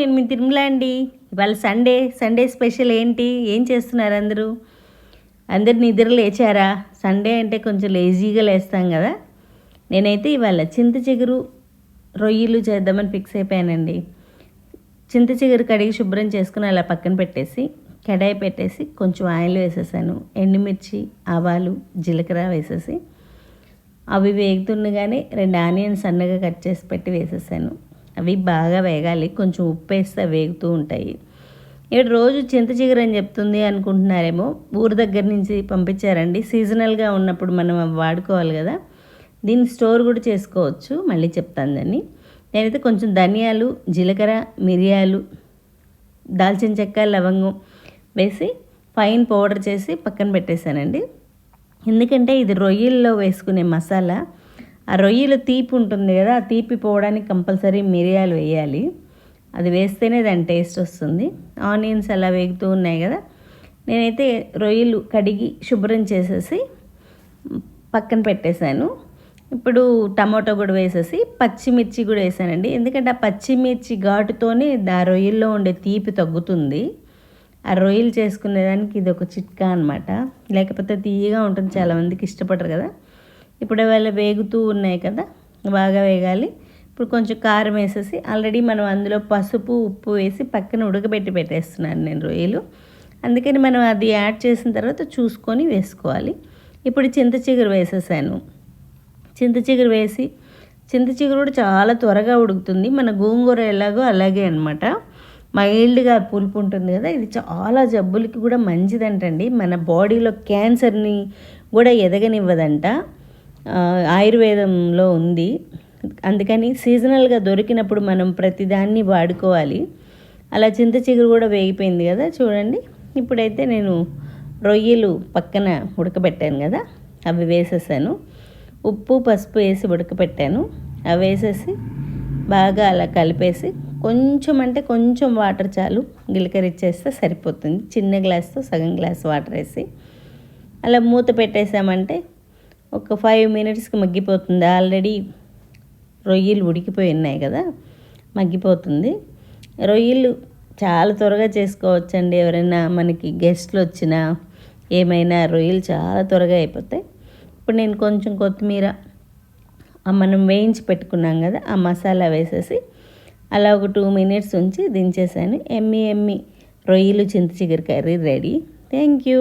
నేను మీ తిరుమల అండి. ఇవాళ సండే సండే స్పెషల్ ఏంటి? ఏం చేస్తున్నారు అందరూ? అందరు నిద్ర లేచారా? సండే అంటే కొంచెం లేజీగా లేస్తాం కదా. నేనైతే ఇవాళ చింత చిగురు రొయ్యలు చేద్దామని ఫిక్స్ అయిపోయానండి. చింత చిగురు కడిగి శుభ్రం చేసుకుని అలా పక్కన పెట్టేసి కడాయి పెట్టేసి కొంచెం ఆయిల్ వేసేసాను. ఎండుమిర్చి ఆవాలు జీలకర్ర వేసేసి అవి వేగుతుండగానే రెండు ఆనియన్స్ సన్నగా కట్ చేసి పెట్టి వేసేసాను. అవి బాగా వేగాలి. కొంచెం ఉప్పు వేస్తే వేగుతూ ఉంటాయి. ఇక్కడ రోజు చింత చిగురు అని చెప్తుంది అనుకుంటున్నారేమో. ఊరు దగ్గర నుంచి పంపించారండి. సీజనల్గా ఉన్నప్పుడు మనం వాడుకోవాలి కదా. దీన్ని స్టోర్ కూడా చేసుకోవచ్చు. మళ్ళీ చెప్తాను దాన్ని. నేనైతే కొంచెం ధనియాలు జీలకర్ర మిరియాలు దాల్చిన చెక్క లవంగం వేసి ఫైన్ పౌడర్ చేసి పక్కన పెట్టేశానండి. ఎందుకంటే ఇది రొయ్యల్లో వేసుకునే మసాలా. ఆ రొయ్యల తీపి ఉంటుంది కదా ఆ తీపి పోవడానికి కంపల్సరీ మిరియాలు వేయాలి. అది వేస్తేనే దాని టేస్ట్ వస్తుంది. ఆనియన్స్ అలా వేగుతూ ఉన్నాయి కదా నేనైతే రొయ్యలు కడిగి శుభ్రం చేసేసి పక్కన పెట్టేశాను. ఇప్పుడు టమాటో కూడా వేసేసి పచ్చిమిర్చి కూడా వేసానండి. ఎందుకంటే ఆ పచ్చిమిర్చి ఘాటుతోనే ఆ రొయ్యల్లో ఉండే తీపి తగ్గుతుంది. ఆ రొయ్యలు చేసుకునేదానికి ఇది ఒక చిట్కా అనమాట లేకపోతే తీయగా ఉంటుంది చాలామందికి ఇష్టపడరు కదా. ఇప్పుడు అవి వేగుతూ ఉన్నాయి కదా బాగా వేగాలి. ఇప్పుడు కొంచెం కారం వేసేసి ఆల్రెడీ మనం అందులో పసుపు ఉప్పు వేసి పక్కన ఉడకబెట్టి పెట్టేస్తున్నాను నేను రొయ్యలు. అందుకని మనం అది యాడ్ చేసిన తర్వాత చూసుకొని వేసుకోవాలి. ఇప్పుడు చింత చిగురు వేసేసాను. చింత చిగురు వేసి చింత చిగురు కూడా చాలా త్వరగా ఉడుకుతుంది. మన గోంగూర ఎలాగో అలాగే అనమాట మైల్డ్గా పులుపు ఉంటుంది కదా ఇది చాలా జబ్బులకి కూడా మంచిదంటండి. మన బాడీలో క్యాన్సర్ని కూడా ఎదగనివ్వదంట. ఆయుర్వేదంలో ఉంది. అందుకని సీజనల్గా దొరికినప్పుడు మనం ప్రతిదాన్ని వాడుకోవాలి. అలా చింత చిగురు కూడా వేగిపోయింది కదా చూడండి. ఇప్పుడైతే నేను రొయ్యలు పక్కన ఉడకబెట్టాను కదా అవి వేసేసాను. ఉప్పు పసుపు వేసి ఉడకపెట్టాను అవి వేసేసి బాగా అలా కలిపేసి కొంచెం అంటే కొంచెం వాటర్ చాలు గిలకరిచ్చేస్తే సరిపోతుంది. చిన్న గ్లాస్తో సగం గ్లాస్ వాటర్ వేసి. అలా మూత పెట్టేసామంటే ఒక ఫైవ్ మినిట్స్కి మగ్గిపోతుంది. ఆల్రెడీ రొయ్యలు ఉడికిపోయి ఉన్నాయి కదా మగ్గిపోతుంది. రొయ్యలు చాలా త్వరగా చేసుకోవచ్చండి. ఎవరైనా మనకి గెస్ట్లు వచ్చినా ఏమైనా రొయ్యలు చాలా త్వరగా అయిపోతాయి. ఇప్పుడు నేను కొంచెం కొత్తిమీర మనం వేయించి పెట్టుకున్నాం కదా ఆ మసాలా వేసేసి అలా ఒక టూ మినిట్స్ ఉంచి దించేసాను. ఎమ్మి ఎమ్మి రొయ్యలు చింత చిగురు కర్రీ రెడీ థ్యాంక్ యూ